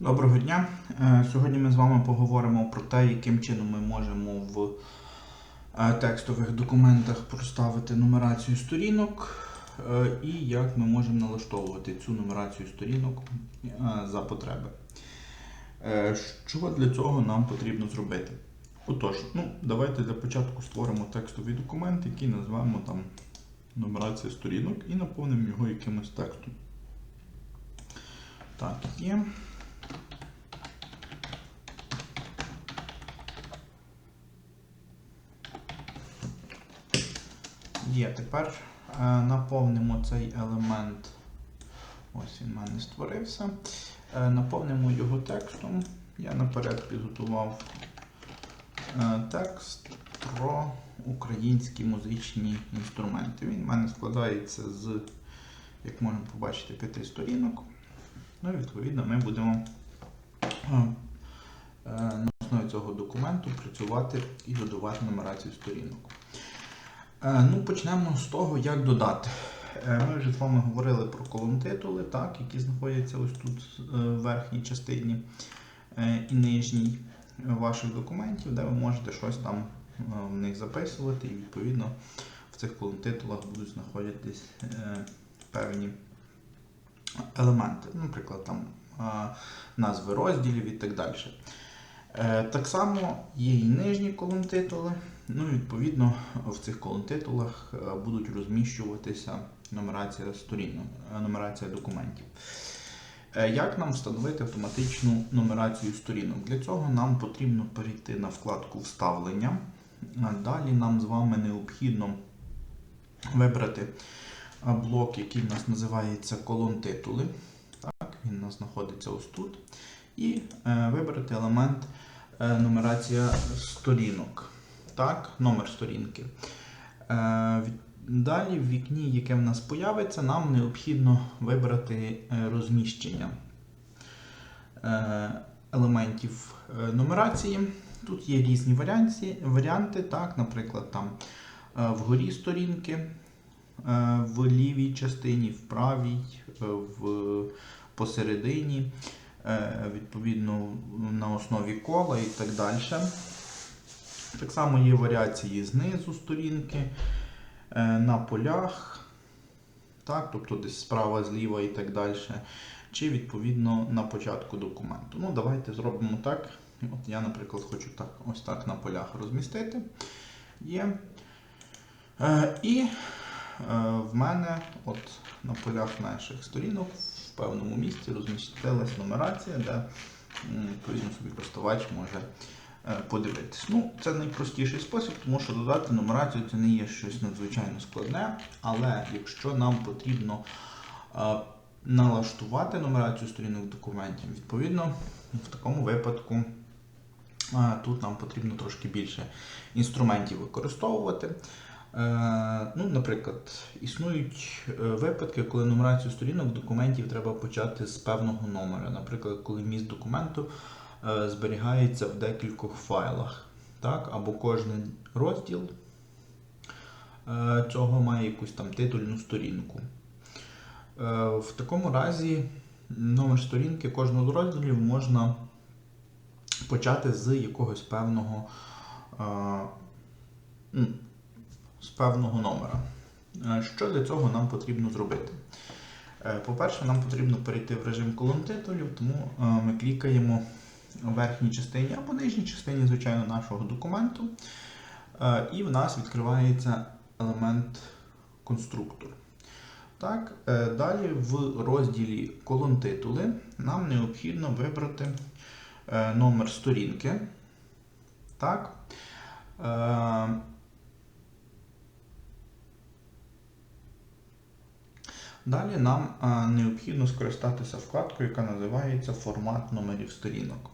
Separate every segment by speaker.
Speaker 1: Доброго дня. Е, Сьогодні ми з вами поговоримо про те, яким чином ми можемо в е, текстових документах проставити нумерацію сторінок е, і як ми можемо налаштовувати цю нумерацію сторінок за потреби. Що для цього нам потрібно зробити? Отож, ну, давайте для початку створимо текстовий документ, який назвемо там нумерація сторінок і наповнимо його якимось текстом. Так, є. Є, тепер е, наповнимо цей елемент. Ось він в мене створився. Е, наповнимо його текстом. Я наперед підготував е, текст про українські музичні інструменти. Він в мене складається з, як можемо побачити, п'яти сторінок. Ну і відповідно ми будемо на основі цього документу працювати і додавати нумерацію сторінок. Е, Ну, почнемо з того, як додати. Е, Ми вже з вами говорили про колон титули, так, які знаходяться ось тут е, в верхній частині і нижній ваших документів, де ви можете щось там в них записувати, і відповідно в цих колон титулах будуть знаходитись певні елементи, наприклад, там назви розділів і так далі. Так само є і нижні колон титули. Ну і відповідно в цих колон титулах е, будуть розміщуватися нумерація сторінок, е, нумерація документів. Е, Як нам встановити автоматичну нумерацію сторінок? Для цього нам потрібно перейти на вкладку Вставлення. Далі нам з вами необхідно вибрати блок, який в нас називається колон титули. Так, він у нас знаходиться ось тут. І вибрати елемент нумерація сторінок. Так, номер сторінки. Е, Далі в вікні, яке в нас появиться, нам необхідно вибрати е, розміщення е, елементів нумерації. Тут є різні варіанти, так, наприклад, там вгорі сторінки, в лівій частині, в правій, в посередині, відповідно на основі кола і так далі. Так само є варіації знизу сторінки, е, на полях, так, тобто десь справа, зліва і так далі. Чи відповідно на початку документу. Ну, давайте зробимо так. От я, наприклад, хочу так, ось так на полях розмістити. Є. Е, і е, в мене от на полях наших сторінок в певному місці розмістилась нумерація, де відповідно собі користувач може подивитись. Ну, це найпростіший спосіб, тому що додати нумерацію це не є щось надзвичайно складне, але якщо нам потрібно е, налаштувати нумерацію сторінок документів, відповідно, в такому випадку е, тут нам потрібно трошки більше інструментів використовувати. Е, Ну, наприклад, існують е, випадки, коли нумерацію сторінок документів треба почати з певного номера. Наприклад, коли міст документу е, зберігається в декількох файлах, так? або кожен розділ е, цього має якусь там титульну сторінку. Е, В такому разі номер сторінки кожного з розділів можна почати з якогось певного, е, з певного номера. Е, Що для цього нам потрібно зробити? Е, По-перше, нам потрібно перейти в режим колон титулів, тому е, ми клікаємо в верхній частині або нижній частині, звичайно, нашого документу. Е, І в нас відкривається елемент конструктор. Так, е, далі в розділі колон титули нам необхідно вибрати е, номер сторінки. Так. Далі нам необхідно скористатися вкладкою, яка називається Формат номерів сторінок.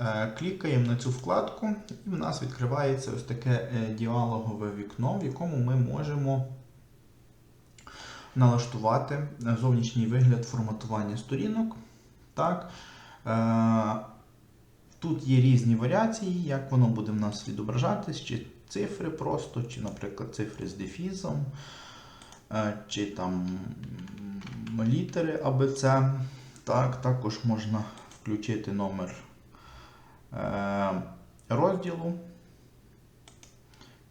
Speaker 1: Е, Клікаємо на цю вкладку, і в нас відкривається ось таке е, діалогове вікно, в якому ми можемо налаштувати е, зовнішній вигляд форматування сторінок. Так. Тут є різні варіації, як воно буде в нас відображатись, чи цифри просто, чи, наприклад, цифри з дефізом, чи там літери АБЦ. Так, також можна включити номер розділу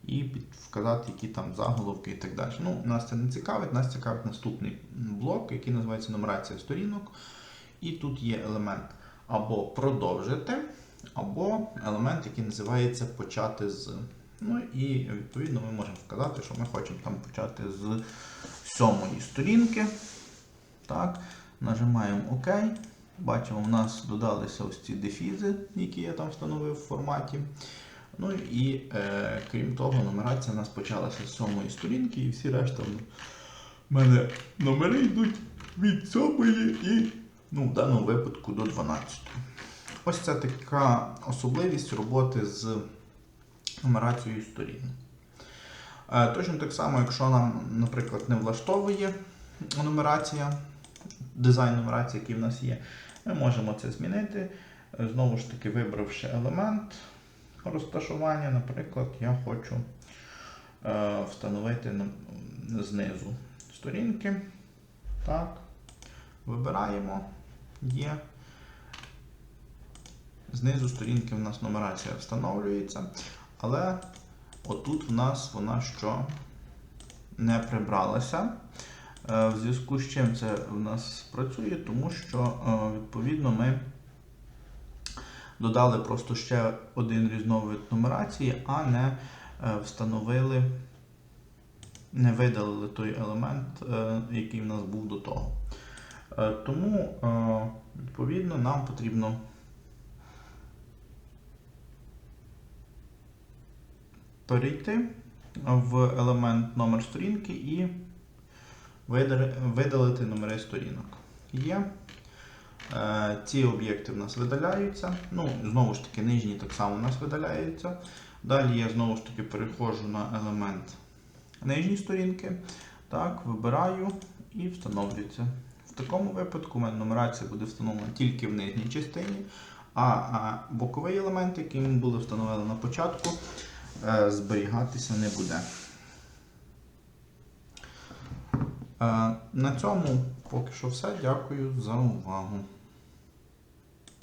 Speaker 1: і вказати, які там заголовки і так далі. Ну, нас це не цікавить, нас цікавить наступний блок, який називається нумерація сторінок. І тут є елемент або продовжити, або елемент, який називається почати з. Ну і відповідно ми можемо вказати, що ми хочемо там почати з сьомої сторінки. Так, нажимаємо ОК. Бачимо, у нас додалися ось ці дефізи, які я там встановив в форматі. Ну і е, крім того, нумерація у нас почалася з сьомої сторінки, і всі решта в мене номери йдуть від сьомої і ну, в даному випадку до 12. Ось це така особливість роботи з нумерацією сторін. Е, Точно так само, якщо нам, наприклад, не влаштовує нумерація, дизайн нумерації, який в нас є, ми можемо це змінити. Е, Знову ж таки, вибравши елемент розташування, наприклад, я хочу е, встановити знизу сторінки. Так. Вибираємо. Є. Знизу сторінки в нас нумерація встановлюється, але отут в нас вона що не прибралася. Е, В зв'язку з чим це в нас працює, тому що е, відповідно ми додали просто ще один різновид нумерації, а не е, встановили, не видалили той елемент, який в нас був до того. Тому, відповідно, нам потрібно перейти в елемент номер сторінки і видалити номери сторінок. Є. Е, Ці об'єкти в нас видаляються. Ну, знову ж таки, нижні так само у нас видаляються. Далі я знову ж таки переходжу на елемент нижньої сторінки. Так, вибираю і встановлюється. В такому випадку у мене нумерація буде встановлена тільки в нижній частині, а, боковий елемент, який ми були встановили на початку, е, зберігатися не буде. Е, На цьому поки що все. Дякую за увагу.